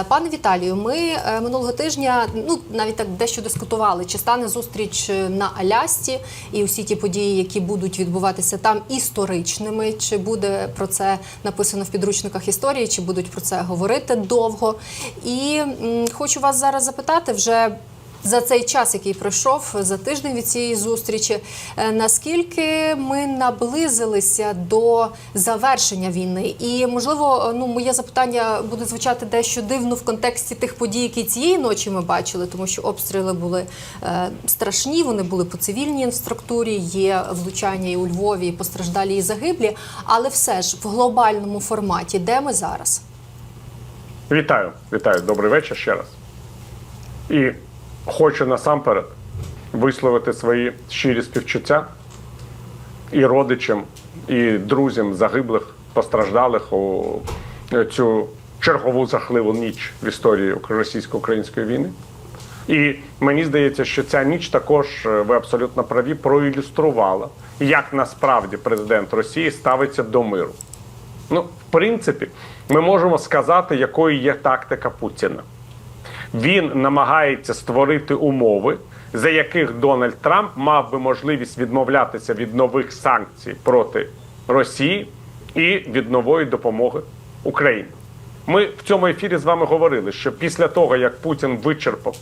Е, Пане Віталію, ми е, минулого тижня ну навіть так дещо дискутували, чи стане зустріч е, на Алясці і усі ті події, які будуть відбуватися там, історичними, чи буде про це написано в підручниках історії, чи будуть про це говорити довго. І м, хочу вас зараз запитати вже. За цей час, який пройшов за тиждень від цієї зустрічі, е, наскільки ми наблизилися до завершення війни? І можливо, е, ну моє запитання буде звучати дещо дивно в контексті тих подій, які цієї ночі ми бачили, тому що обстріли були е, страшні, вони були по цивільній інфраструктурі, є влучання і у Львові, і постраждалі і загиблі. Але все ж в глобальному форматі, де ми зараз? Вітаю, вітаю, добрий вечір ще раз. І хочу насамперед висловити свої щирі співчуття і родичам, і друзям загиблих, постраждалих у цю чергову жахливу ніч в історії російсько-української війни. І мені здається, що ця ніч також е, ви абсолютно праві проілюструвала, як насправді президент Росії ставиться до миру. Ну, в принципі, ми можемо сказати, якою є тактика Путіна. Він намагається створити умови, за яких Дональд Трамп мав би можливість відмовлятися від нових санкцій проти Росії і від нової допомоги Україні. Ми в цьому ефірі з вами говорили, що після того, як Путін вичерпав,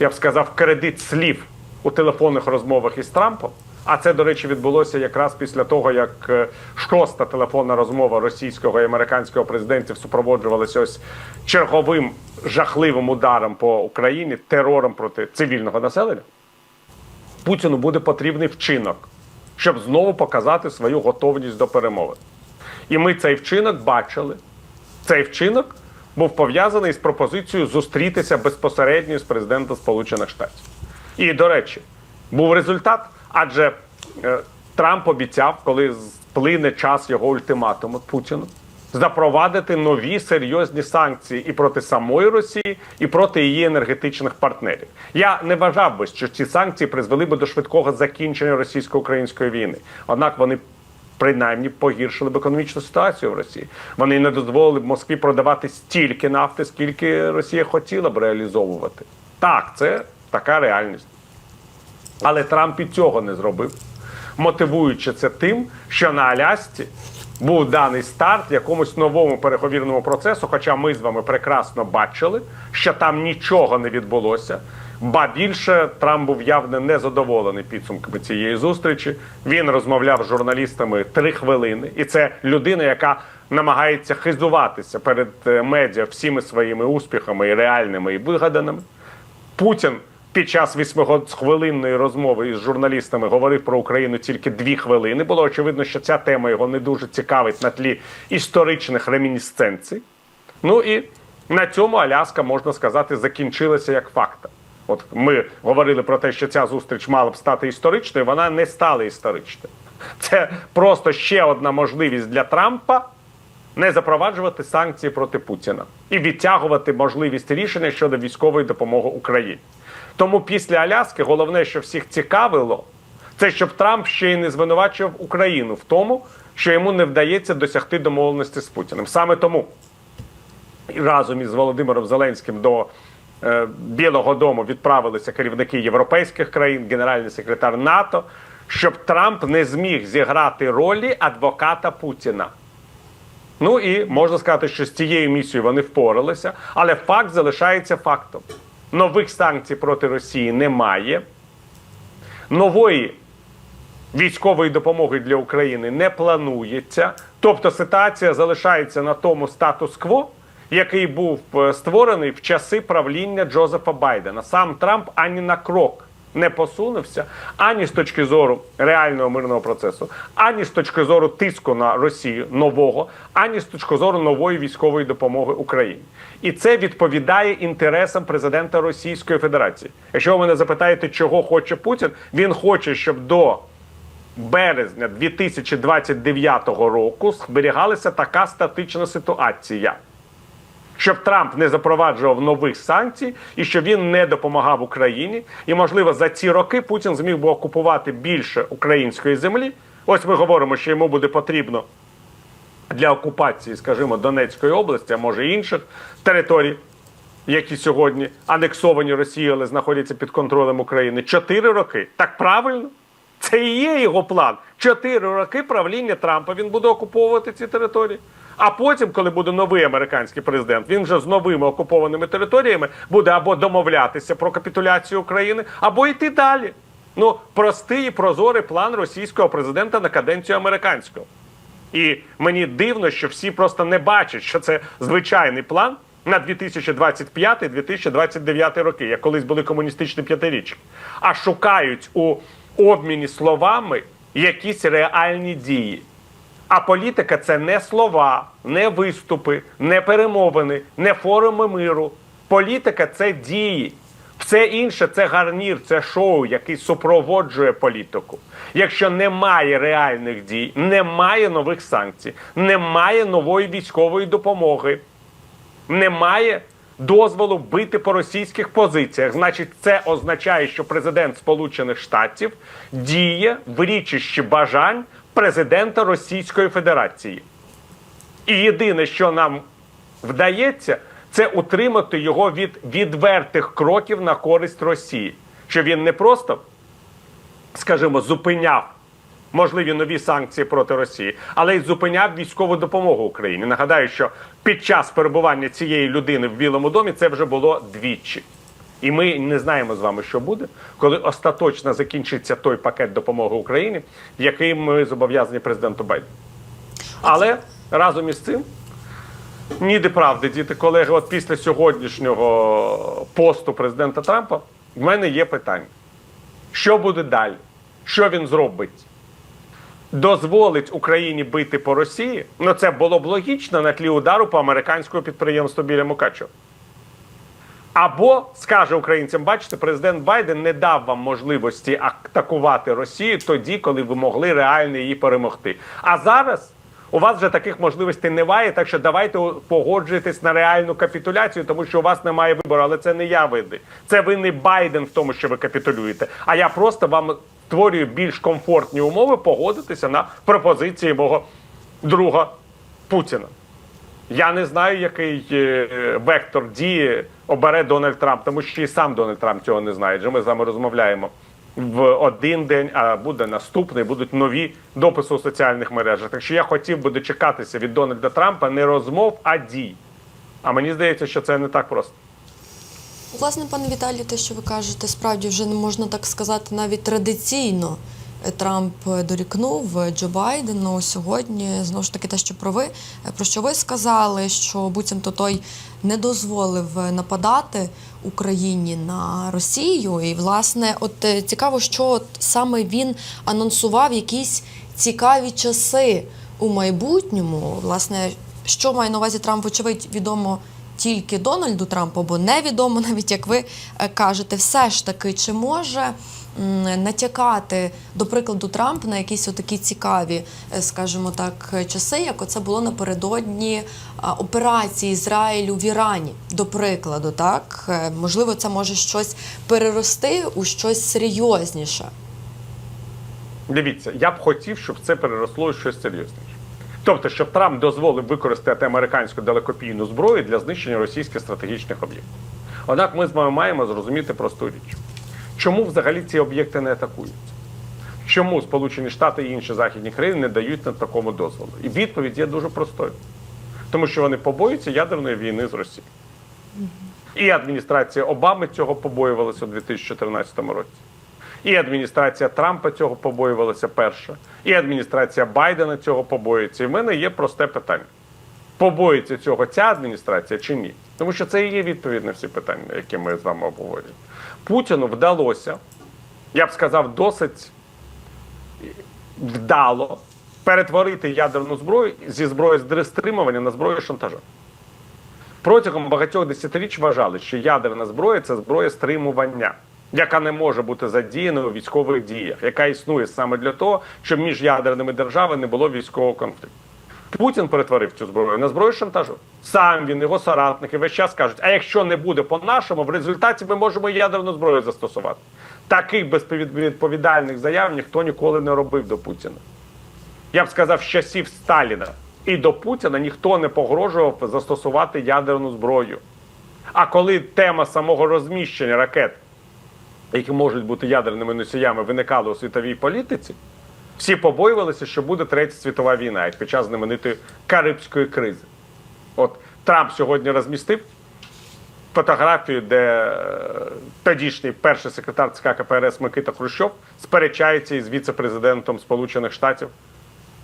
я б сказав, кредит слів у телефонних розмовах із Трампом. А це, до речі, відбулося якраз після того, як е, шоста телефонна розмова російського і американського президентів супроводжувалася ось черговим жахливим ударом по Україні, терором проти цивільного населення. Путіну буде потрібний вчинок, щоб знову показати свою готовність до перемови. І ми цей вчинок бачили. Цей вчинок був пов'язаний з пропозицією зустрітися безпосередньо з президентом Сполучених Штатів. І, до речі, був результат, адже е, Трамп обіцяв, коли сплине час його ультиматуму Путіну, запровадити нові серйозні санкції і проти самої Росії, і проти її енергетичних партнерів. Я не вважав би, що ці санкції призвели би до швидкого закінчення російсько-української війни. Однак вони принаймні погіршили б економічну ситуацію в Росії. Вони не дозволили б Москві продавати стільки нафти, скільки Росія хотіла б реалізовувати. Так, це така реальність. Але Трамп і цього не зробив, мотивуючи це тим, що на Алясці був даний старт якомусь новому переговірному процесу. Хоча ми з вами прекрасно бачили, що там нічого не відбулося. Ба більше Трамп був явно незадоволений підсумками цієї зустрічі. Він розмовляв з журналістами три хвилини, і це людина, яка намагається хизуватися перед е, медіа всіми своїми успіхами і реальними і вигаданими. Путін під час восьмихвилинної розмови із журналістами говорив про Україну тільки дві хвилини. Було очевидно, що ця тема його не дуже цікавить на тлі історичних ремінісценцій. Ну і на цьому Аляска, можна сказати, закінчилася як факт. От ми говорили про те, що ця зустріч мала б стати історичною, вона не стала історичною. Це просто ще одна можливість для Трампа не запроваджувати санкції проти Путіна і відтягувати можливість рішення щодо військової допомоги Україні. Тому після Аляски головне, що всіх цікавило, це щоб Трамп ще й не звинувачував Україну в тому, що йому не вдається досягти домовленості з Путіним. Саме тому разом із Володимиром Зеленським до е, Білого Дому відправилися керівники європейських країн, генеральний секретар НАТО, щоб Трамп не зміг зіграти ролі адвоката Путіна. Ну і можна сказати, що з цією місією вони впоралися, але факт залишається фактом. Нових санкцій проти Росії немає. Нової військової допомоги для України не планується. Тобто ситуація залишається на тому статус-кво, який був е, створений в часи правління Джозефа Байдена. Сам Трамп ані на крок не посунувся ані з точки зору реального мирного процесу, ані з точки зору тиску на Росію нового, ані з точки зору нової військової допомоги Україні. І це відповідає інтересам президента Російської Федерації. Якщо ви мене запитаєте, чого хоче Путін, він хоче, щоб до березня 2029 року зберігалася така статична ситуація. Щоб Трамп не запроваджував нових санкцій і щоб він не допомагав Україні. І, можливо, за ці роки Путін зміг би окупувати більше української землі. Ось ми говоримо, що йому буде потрібно для окупації, скажімо, Донецької області, а може інших територій. які сьогодні анексовані Росією, але знаходяться під контролем України. Чотири роки. Так правильно? Це і є його план. Чотири роки правління Трампа він буде окуповувати ці території. А потім, коли буде новий американський президент, він вже з новими окупованими територіями буде або домовлятися про капітуляцію України, або йти далі. Ну, простий і прозорий план російського президента на каденцію американського. І мені дивно, що всі просто не бачать, що це звичайний план на 2025-2029 роки, як колись були комуністичні п'ятирічки, а шукають у обміні словами якісь реальні дії. А політика це не слова, не виступи, не перемовини, не форуми миру. Політика це дії. Все інше це гарнір, це шоу, який супроводжує політику. Якщо немає реальних дій, немає нових санкцій, немає нової військової допомоги, немає дозволу бити по російських позиціях. Значить, це означає, що президент Сполучених Штатів діє в річищі бажань президента Російської Федерації. І єдине, що нам вдається, це утримати його від відвертих кроків на користь Росії. Що він не просто, скажімо, зупиняв можливі нові санкції проти Росії, але й зупиняв військову допомогу Україні. Нагадаю, що під час перебування цієї людини в Білому домі це вже було двічі. І ми не знаємо з вами, що буде, коли остаточно закінчиться той пакет допомоги Україні, який ми зобов'язані президенту Байдену. Але разом із цим ніде правди, діти колеги, от після сьогоднішнього посту президента Трампа в мене є питання: що буде далі? Що він зробить? Дозволить Україні бити по Росії? Ну це було б логічно на тлі удару по американському підприємству біля Мукачева. Або скаже українцям: бачите, президент Байден не дав вам можливості атакувати Росію тоді, коли ви могли реально її перемогти. А зараз у вас вже таких можливостей немає, так що давайте погоджуйтесь на реальну капітуляцію, тому що у вас немає вибору. Але це не я винний. Це винний Байден в тому, що ви капітулюєте. А я просто вам створюю більш комфортні умови погодитися на пропозиції мого друга Путіна. Я не знаю, який е, вектор дії обере Дональд Трамп, тому що і сам Дональд Трамп цього не знає. Ми з вами розмовляємо в один день, а буде наступний, будуть нові дописи у соціальних мережах. Так що я хотів би дочекатися від Дональда Трампа не розмов, а дій. А мені здається, що це не так просто. Власне, пане Віталій, те, що ви кажете, справді вже не можна так сказати навіть традиційно. Трамп дорікнув Джо Байдену сьогодні. Знову ж таки, те, що про ви про що ви сказали, що буцімто той не дозволив е, нападати Україні на Росію. І власне, от е, цікаво, що от саме він анонсував якісь цікаві часи у майбутньому. Власне, що має на увазі Трамп, вочевидь, відомо тільки Дональду Трампу, бо невідомо, навіть як ви е, кажете, все ж таки, чи може натякати, до прикладу, Трамп на якісь отакі цікаві, е, скажімо так, е, часи, як оце було напередодні операції Ізраїлю в Ірані, до прикладу, так Е, можливо, це може щось перерости у щось серйозніше. Дивіться, я б хотів, щоб це переросло у щось серйозніше. Тобто, щоб Трамп дозволив використати американську далекопійну зброю для знищення російських стратегічних об'єктів. Однак ми з вами маємо зрозуміти просту річ. Чому взагалі ці об'єкти не атакуються? Чому Сполучені Штати і інші західні країни не дають на такому дозволу? І відповідь є дуже простою. Тому що вони побоюються ядерної війни з Росією. І адміністрація Обами цього побоювалася у 2014 році. І адміністрація Трампа цього побоювалася перша, і адміністрація Байдена цього побоюється. І в мене є просте питання: побоїться цього ця адміністрація чи ні? Тому що це і є відповідь на всі питання, які ми з вами обговорюємо. Путіну вдалося, я б сказав, досить вдало перетворити ядерну зброю зі зброї стримування на зброю шантажу. Протягом багатьох десятиріч вважали, що ядерна зброя це зброя стримування, яка не може бути задіяною у військових діях, яка існує саме для того, щоб між ядерними державами не було військового конфлікту. Путін перетворив цю зброю на зброю шантажу. Сам він, його соратники весь час кажуть: а якщо не буде по-нашому, в результаті ми можемо ядерну зброю застосувати. Таких безвідповідальних заяв ніхто ніколи не робив до Путіна. Я б сказав, з часів Сталіна і до Путіна ніхто не погрожував застосувати ядерну зброю. А коли тема самого розміщення ракет, які можуть бути ядерними носіями, виникала у світовій політиці, всі побоювалися, що буде третя світова війна, як під час знаменитої Карибської кризи. От Трамп сьогодні розмістив фотографію, де е, тодішній перший секретар ЦК КПРС Микита Хрущов сперечається із віце-президентом Сполучених Штатів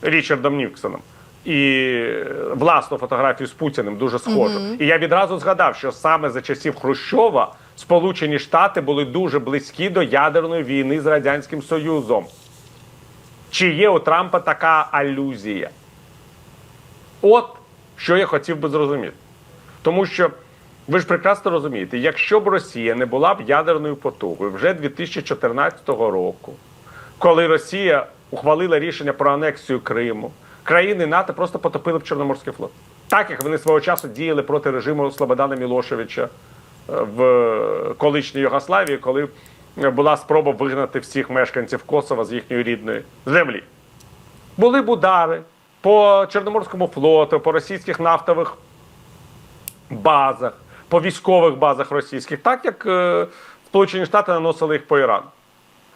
Річардом Ніксоном. І е, власну фотографію з Путіним дуже схожу. І я відразу згадав, що саме за часів Хрущова Сполучені Штати були дуже близькі до ядерної війни з Радянським Союзом. Чи є у Трампа така алюзія? От що я хотів би зрозуміти. Тому що ви ж прекрасно розумієте, якщо б Росія не була б ядерною потугою вже 2014 року, коли Росія ухвалила рішення про анексію Криму, країни НАТО просто потопили б Чорноморський флот. Так як вони свого часу діяли проти режиму Слободана Мілошевича е, в колишній Югославії, коли була спроба вигнати всіх мешканців Косова з їхньої рідної землі. Були б удари по Чорноморському флоту, по російських нафтових базах, по військових базах російських, так як е, Сполучені Штати наносили їх по Ірану.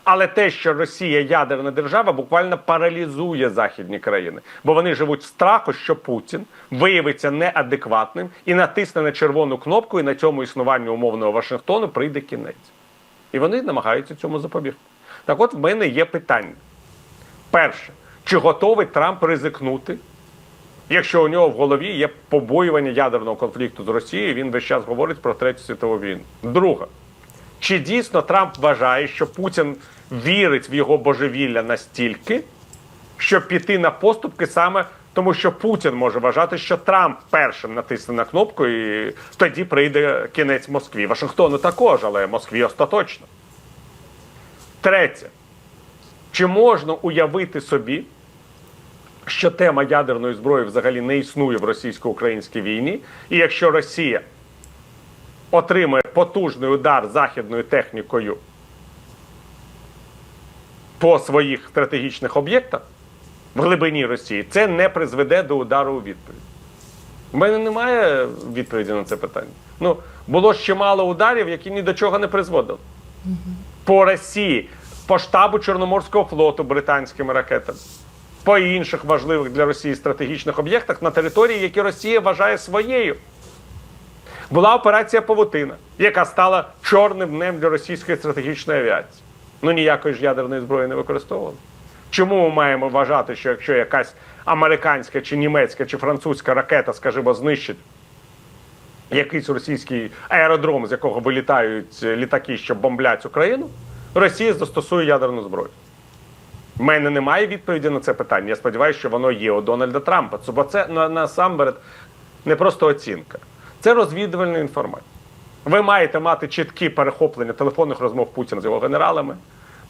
Але те, що Росія ядерна держава, буквально паралізує західні країни, бо вони живуть в страху, що Путін виявиться неадекватним і натисне на червону кнопку, і на цьому існуванню умовного Вашингтону прийде кінець. І вони намагаються цьому запобігти. Так от в мене є питання. Перше, чи готовий Трамп ризикнути, якщо у нього в голові є побоювання ядерного конфлікту з Росією, він весь час говорить про Третю світову війну. Друге, чи дійсно Трамп вважає, що Путін вірить в його божевілля настільки, щоб піти на поступки саме тому, що Путін може вважати, що Трамп першим натисне на кнопку, і тоді прийде кінець Москві. Вашингтону також, але Москві остаточно. Третє. Чи можна уявити собі, що тема ядерної зброї взагалі не існує в російсько-українській війні, і якщо Росія отримує потужний удар західною технікою по своїх стратегічних об'єктах в глибині Росії, це не призведе до удару у відповідь. У мене немає відповіді на це питання. Ну, було ж чимало ударів, які ні до чого не призводили. По Росії, по штабу Чорноморського флоту британськими ракетами, по інших важливих для Росії стратегічних об'єктах на території, які Росія вважає своєю. Була операція Павутина, яка стала чорним днем для російської стратегічної авіації. Ну ніякої ж ядерної зброї не використовували. Чому ми маємо вважати, що якщо якась американська чи німецька чи французька ракета, скажімо, знищить якийсь російський аеродром, з якого вилітають літаки, що бомблять Україну, Росія застосує ядерну зброю? У мене немає відповіді на це питання. Я сподіваюся, що воно є у Дональда Трампа. Бо це насамперед не просто оцінка, це розвідувальна інформація. Ви маєте мати чіткі перехоплення телефонних розмов Путіна з його генералами,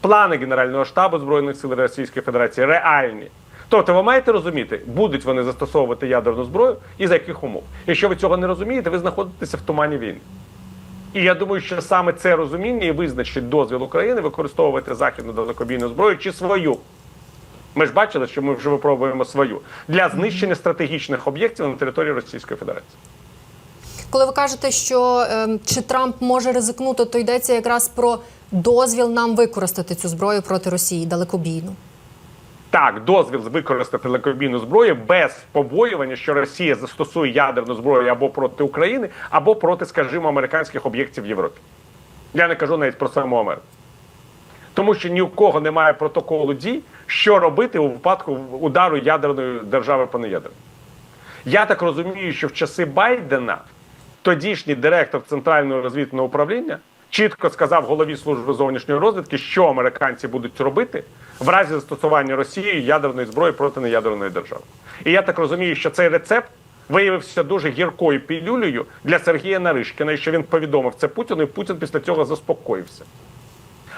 плани Генерального штабу Збройних сил Російської Федерації реальні. Тобто ви маєте розуміти, будуть вони застосовувати ядерну зброю і за яких умов. Якщо ви цього не розумієте, ви знаходитеся в тумані війни. І я думаю, що саме це розуміння і визначить дозвіл України використовувати західну далекобійну зброю чи свою. Ми ж бачили, що ми вже випробуємо свою для знищення стратегічних об'єктів на території Російської Федерації. Коли ви кажете, що ем, чи Трамп може ризикнути, то йдеться якраз про дозвіл нам використати цю зброю проти Росії далекобійну. Так, дозвіл використати далекобійну зброю без побоювання, що Росія застосує ядерну зброю або проти України, або проти, скажімо, американських об'єктів в Європі. Я не кажу навіть про саму Америку. Тому що ні у кого немає протоколу дій, що робити у випадку удару ядерної держави по неядерній. Я так розумію, що в часи Байдена тодішній директор Центрального розвідного управління чітко сказав голові служби зовнішньої розвідки, що американці будуть робити в разі застосування Росією ядерної зброї проти неядерної держави. І я так розумію, що цей рецепт виявився дуже гіркою пілюлею для Сергія Наришкіна, і що він повідомив це Путіну, і Путін після цього заспокоївся.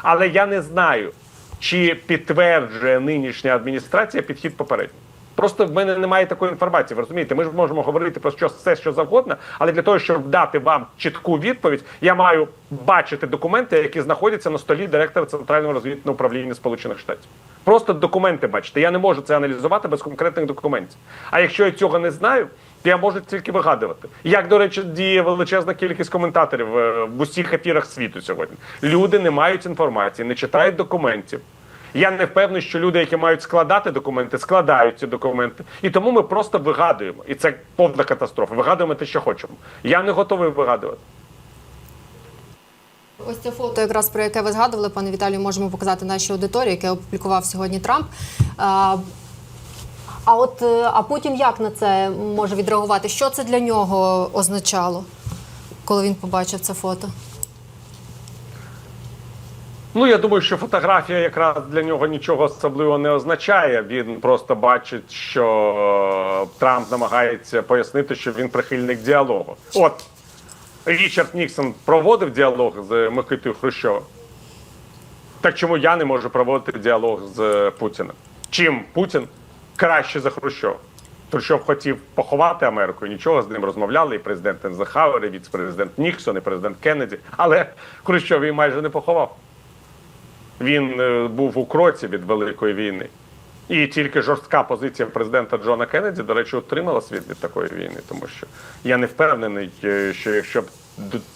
Але я не знаю, чи підтверджує нинішня адміністрація підхід попередній. Просто в мене немає такої інформації. Ви розумієте, ми ж можемо говорити про що все, що завгодно, але для того, щоб дати вам чітку відповідь, я маю бачити документи, які знаходяться на столі директора Центрального розвідного управління Сполучених Штатів. Просто документи бачите. Я не можу це аналізувати без конкретних документів. А якщо я цього не знаю, Я можу тільки вигадувати. Як, до речі, діє величезна кількість коментаторів е, в усіх ефірах світу сьогодні. Люди не мають інформації, не читають документів. Я не впевнений, що люди, які мають складати документи, складають ці документи. І тому ми просто вигадуємо. І це повна катастрофа. Вигадуємо те, що хочемо. Я не готовий вигадувати. Ось це фото, якраз про яке ви згадували, пане Віталію, можемо показати нашій аудиторії, яке опублікував сьогодні Трамп. А, от е, а Путін як на це може відреагувати? Що це для нього означало, коли він побачив це фото? Ну, я думаю, що фотографія якраз для нього нічого особливо не означає. Він просто бачить, що е, Трамп намагається пояснити, що він прихильник діалогу. От Річард Ніксон проводив діалог з Микитою Хрущовим. Так чому я не можу проводити діалог з Путіним? Чим Путін краще за Хрущова? Хрущов хотів поховати Америку, і нічого з ним розмовляли. І президент Ензехауер, і віце-президент Ніксон, і президент Кеннеді. Але Хрущов її майже не поховав. Він е, був у кроці від великої війни. І тільки жорстка позиція президента Джона Кеннеді, до речі, утримала світ від такої війни, тому що я не впевнений, е, що якщо б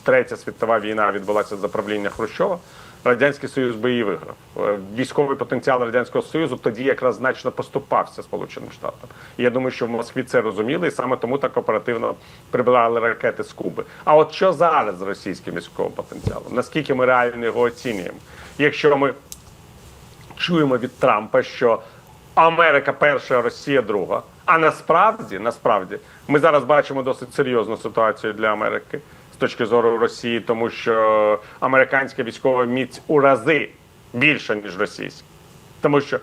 третя світова війна відбулася за правління Хрущова, радянський союз би її виграв. Е, Військовий потенціал радянського союзу тоді якраз значно поступався Сполученим Штатам. Я думаю, що в Москві це розуміли, і саме тому так оперативно прибирали ракети з Куби. А от що зараз з російським військовим потенціалом? Наскільки ми реально його оцінюємо? Якщо ми чуємо від Трампа, що Америка перша, Росія друга. А насправді, насправді, ми зараз бачимо досить серйозну ситуацію для Америки з точки зору Росії, тому що американська військова міць у рази більша, ніж російська. Тому що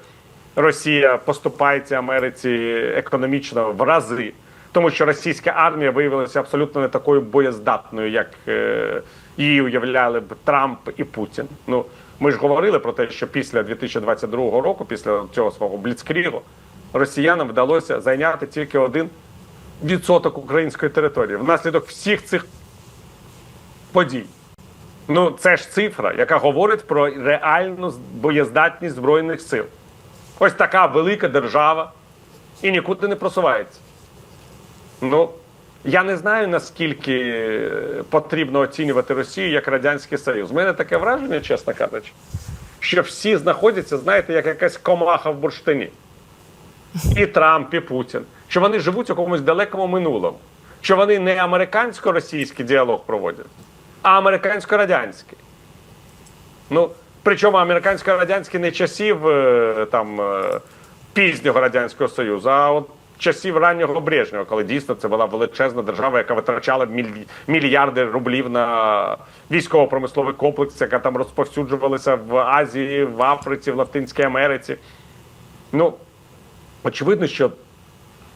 Росія поступається Америці економічно в рази, тому що російська армія виявилася абсолютно не такою боєздатною, як е, її уявляли б Трамп і Путін. Ну ми ж говорили про те, що після 2022 року, після цього свого бліцкрігу, росіянам вдалося зайняти тільки один відсоток української території внаслідок всіх цих подій. Ну, це ж цифра, яка говорить про реальну боєздатність Збройних сил. Ось така велика держава і нікуди не просувається. Ну, я не знаю, наскільки потрібно оцінювати Росію як Радянський Союз. У мене таке враження, чесно кажучи, що всі знаходяться, знаєте, як якась комаха в бурштині. І Трамп, і Путін. Що вони живуть у якомусь далекому минулому. Що вони не американсько-російський діалог проводять, а американсько-радянський. Ну, причому американсько-радянський не часів е, там, е, пізнього Радянського Союзу, а от часів раннього Брежнєва, коли дійсно це була величезна держава, яка витрачала мільярди рублів на військово-промисловий комплекс, яка там розповсюджувалася в Азії, в Африці, в Латинській Америці. Ну, очевидно, що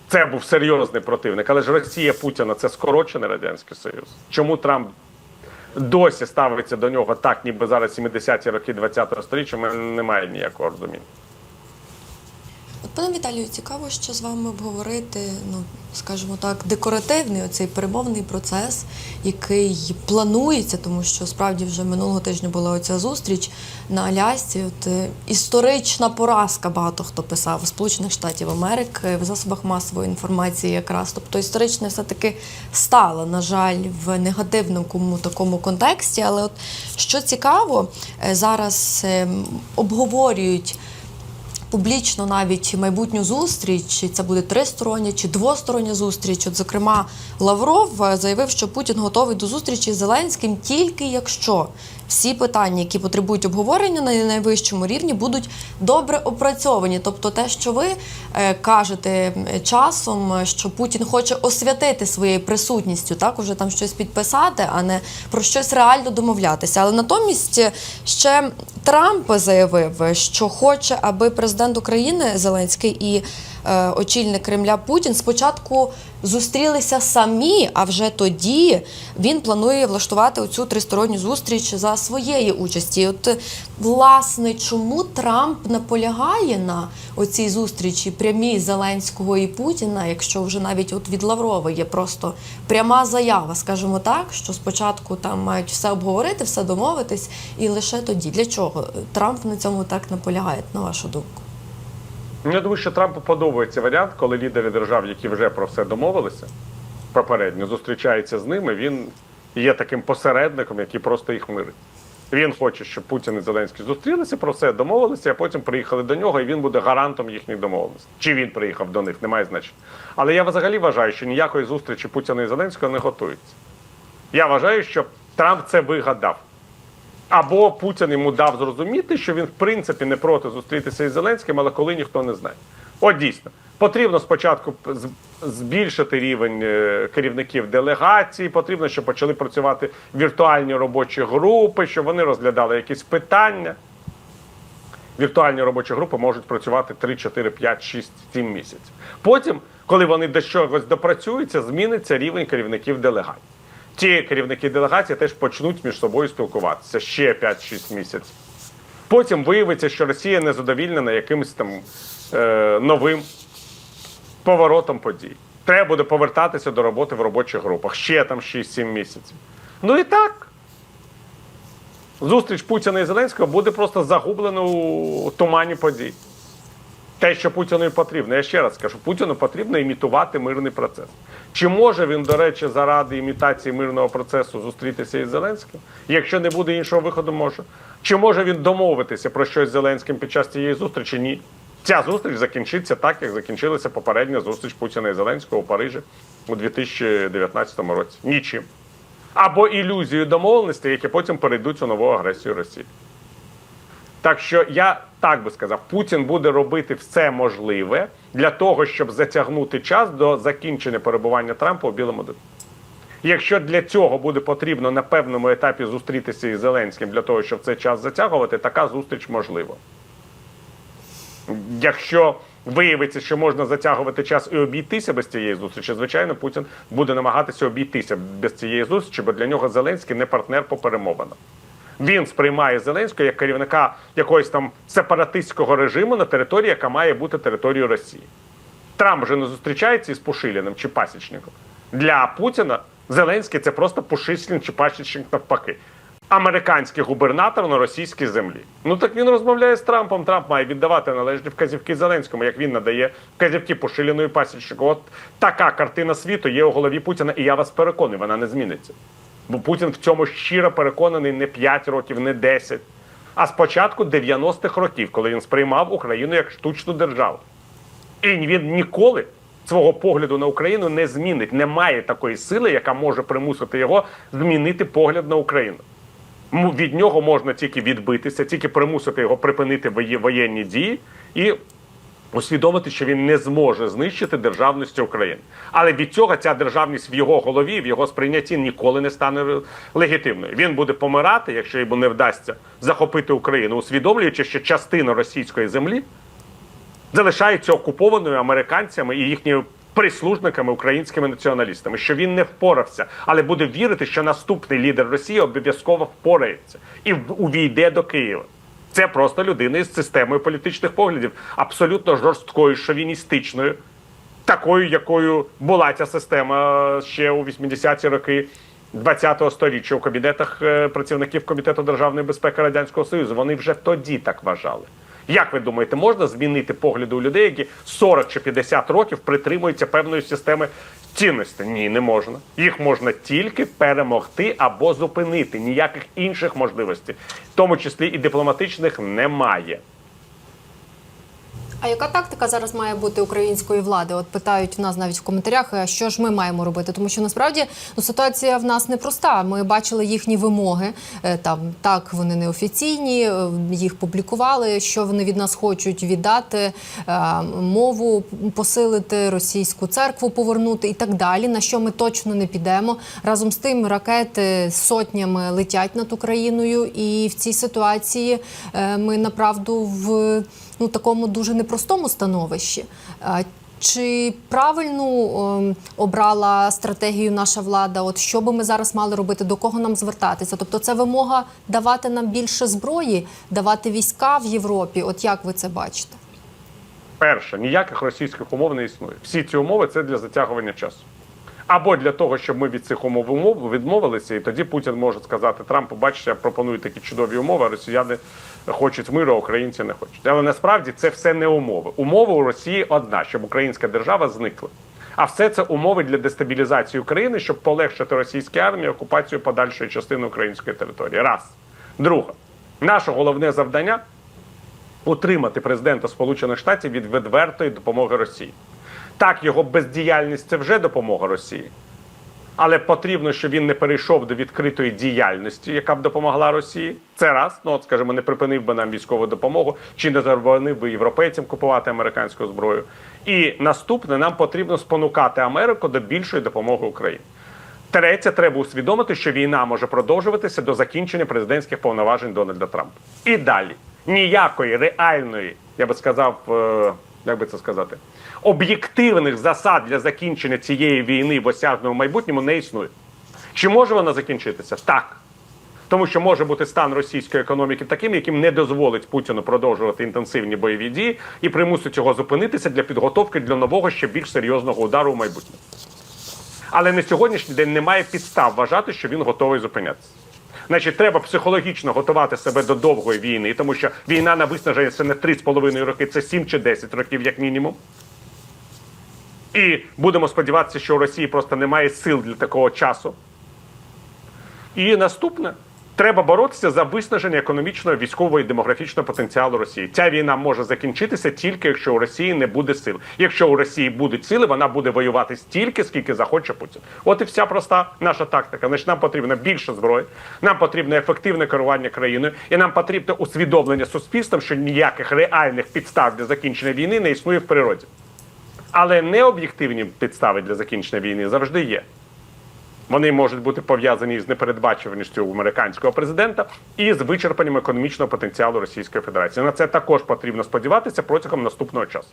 це був серйозний противник, але ж Росія Путіна це скорочений Радянський Союз. Чому Трамп досі ставиться до нього так, ніби зараз 70-ті роки 20-го століття, у мене немає ніякого розуміння. Пане Віталію, цікаво, що з вами обговорити, ну скажімо так, декоративний оцей перемовний процес, який планується, тому що справді вже минулого тижня була оця зустріч на Алясці. От е, історична поразка, багато хто писав Сполучених Штатів Америки в засобах масової інформації, якраз тобто історичне все таки стало, на жаль, в негативному такому контексті. Але от що цікаво, е, зараз е, обговорюють публічно навіть майбутню зустріч, чи це буде тристороння чи двостороння зустріч. От, зокрема, Лавров е, заявив, що Путін готовий до зустрічі з Зеленським тільки якщо всі питання, які потребують обговорення на найвищому рівні, будуть добре опрацьовані. Тобто, те, що ви е, кажете часом, е, що Путін хоче освятити своєю присутністю, так уже там щось підписати, а не про щось реально домовлятися. Але натомість е, ще Трамп заявив, що хоче, аби президент України Зеленський і очільник Кремля Путін спочатку зустрілися самі, а вже тоді він планує влаштувати оцю тристоронню зустріч за своєї участі. От е, власне, чому Трамп наполягає на оцій зустрічі прямій Зеленського і Путіна, якщо вже навіть от від Лаврова є просто пряма заява, скажімо так, що спочатку там мають все обговорити, все домовитись, і лише тоді для чого Трамп на цьому так наполягає, на вашу думку? Ну, Я думаю, що Трампу подобається варіант, коли лідери держав, які вже про все домовилися, попередньо зустрічається з ними, він є таким посередником, який просто їх мирить. Він хоче, щоб Путін і Зеленський зустрілися, про все домовилися, а потім приїхали до нього, і він буде гарантом їхніх домовленостей. Чи він приїхав до них, немає значення. Але я взагалі вважаю, що ніякої зустрічі Путіна і Зеленського не готується. Я вважаю, що Трамп це вигадав. Або Путін йому дав зрозуміти, що він в принципі не проти зустрітися із Зеленським, але коли ніхто не знає. От дійсно, потрібно спочатку збільшити рівень е, керівників делегацій, потрібно, щоб почали працювати віртуальні робочі групи, щоб вони розглядали якісь питання. Віртуальні робочі групи можуть працювати 3, 4, 5, 6, 7 місяців. Потім, коли вони до чогось допрацюються, зміниться рівень керівників делегацій. Ті керівники делегації теж почнуть між собою спілкуватися ще 5-6 місяців. Потім виявиться, що Росія не задовільнена якимось там е, новим поворотом подій. Треба буде повертатися до роботи в робочих групах ще там 6-7 місяців. Ну і так. Зустріч Путіна і Зеленського буде просто загублена у тумані подій. Те, що Путіну потрібно. Я ще раз скажу, Путіну потрібно імітувати мирний процес. Чи може він, до речі, заради імітації мирного процесу зустрітися із Зеленським? Якщо не буде іншого виходу, може. Чи може він домовитися про щось з Зеленським під час цієї зустрічі? Ні. Ця зустріч закінчиться так, як закінчилася попередня зустріч Путіна і Зеленського у Парижі у 2019 році. Нічим. Або ілюзією домовленостей, які потім перейдуть у нову агресію Росії. Так що я так би сказав, Путін буде робити все можливе для того, щоб затягнути час до закінчення перебування Трампа у Білому домі. Якщо для цього буде потрібно на певному етапі зустрітися із Зеленським для того, щоб цей час затягувати, така зустріч можлива. Якщо виявиться, що можна затягувати час і обійтися без цієї зустрічі, звичайно, Путін буде намагатися обійтися без цієї зустрічі, бо для нього Зеленський не партнер по перемовинам. Він сприймає Зеленського як керівника якогось там сепаратистського режиму на території, яка має бути територією Росії. Трамп вже не зустрічається із Пушиліним чи Пасічником. Для Путіна Зеленський це просто Пушилін чи Пасічник навпаки. Американський губернатор на російській землі. Ну так він розмовляє з Трампом. Трамп має віддавати належні вказівки Зеленському, як він надає вказівки Пушиліну і Пасічнику. От така картина світу є у голові Путіна, і я вас переконую, вона не зміниться. Бо Путін в цьому щиро переконаний не 5 років, не 10, а з початку 90-х років, коли він сприймав Україну як штучну державу. І він ніколи свого погляду на Україну не змінить. Немає такої сили, яка може примусити його змінити погляд на Україну. Від нього можна тільки відбитися, тільки примусити його припинити воєнні дії і усвідомити, що він не зможе знищити державність України. Але від цього ця державність в його голові, в його сприйнятті ніколи не стане легітимною. Він буде помирати, якщо йому не вдасться захопити Україну, усвідомлюючи, що частина російської землі залишається окупованою американцями і їхніми прислужниками, українськими націоналістами, що він не впорався, але буде вірити, що наступний лідер Росії обов'язково впорається і увійде до Києва. Це просто людина із системою політичних поглядів, абсолютно жорсткою, шовіністичною, такою, якою була ця система ще у 80-ті роки. 20-го сторіччя у кабінетах е, працівників комітету державної безпеки радянського союзу вони вже тоді так вважали. Як ви думаєте, можна змінити погляди у людей, які 40 чи 50 років притримуються певної системи цінностей? Ні, не можна. Їх можна тільки перемогти або зупинити. Ніяких інших можливостей, в тому числі і дипломатичних, немає. А яка тактика зараз має бути української влади? От питають в нас навіть в коментарях, е, що ж ми маємо робити, тому що насправді ну, ситуація в нас непроста. Ми бачили їхні вимоги. е, Там так вони неофіційні, е, їх публікували. Що вони від нас хочуть віддати мову, посилити російську церкву, повернути і так далі. На що ми точно не підемо. Разом з тим ракети сотнями летять над Україною, і в цій ситуації ми направду в ну такому дуже непростому становищі. Чи правильну ем, обрала стратегію наша влада? От що би ми зараз мали робити, до кого нам звертатися? Тобто, це вимога давати нам більше зброї, давати війська в Європі. От як ви це бачите? Перше, ніяких російських умов не існує. Всі ці умови це для затягування часу. Або для того, щоб ми від цих умов умов відмовилися, і тоді Путін може сказати Трампу, бачите, я пропоную такі чудові умови, а росіяни хочуть миру, а українці не хочуть. Але насправді це все не умови. Умова у Росії одна, щоб українська держава зникла. А все це умови для дестабілізації України, щоб полегшити російській армії окупацію подальшої частини української території. Раз. Друге, наше головне завдання утримати президента Сполучених Штатів від відвертої допомоги Росії. Так, його бездіяльність це вже допомога Росії. Але потрібно, щоб він не перейшов до відкритої діяльності, яка б допомогла Росії. Це раз, ну от скажімо, не припинив би нам військову допомогу, чи не заборонив би європейцям купувати американську зброю. І наступне нам потрібно спонукати Америку до більшої допомоги Україні. Третє, треба усвідомити, що війна може продовжуватися до закінчення президентських повноважень Дональда Трампа. І далі ніякої реальної, я би сказав, е, як би це сказати, об'єктивних засад для закінчення цієї війни в осяжному майбутньому не існує. Чи може вона закінчитися? Так. Тому що може бути стан російської економіки таким, яким не дозволить Путіну продовжувати інтенсивні бойові дії і примусить його зупинитися для підготовки для нового ще більш серйозного удару в майбутньому. Але на сьогоднішній день немає підстав вважати, що він готовий зупинятися. Значить, треба психологічно готувати себе до довгої війни, тому що війна на виснаження це не 3,5 роки, це 7 чи 10 років, як мінімум. І будемо сподіватися, що у Росії просто немає сил для такого часу. І наступне. Треба боротися за виснаження економічного, військового і демографічного потенціалу Росії. Ця війна може закінчитися тільки якщо у Росії не буде сил. Якщо у Росії будуть сили, вона буде воювати стільки, скільки захоче Путін. От і вся проста наша тактика. Значить, нам потрібно більше зброї, нам потрібно ефективне керування країною, і нам потрібно усвідомлення суспільством, що ніяких реальних підстав для закінчення війни не існує в природі. Але необ'єктивні підстави для закінчення війни завжди є. Вони можуть бути пов'язані з непередбачуваністю американського президента і з вичерпанням економічного потенціалу Російської Федерації. На це також потрібно сподіватися протягом наступного часу.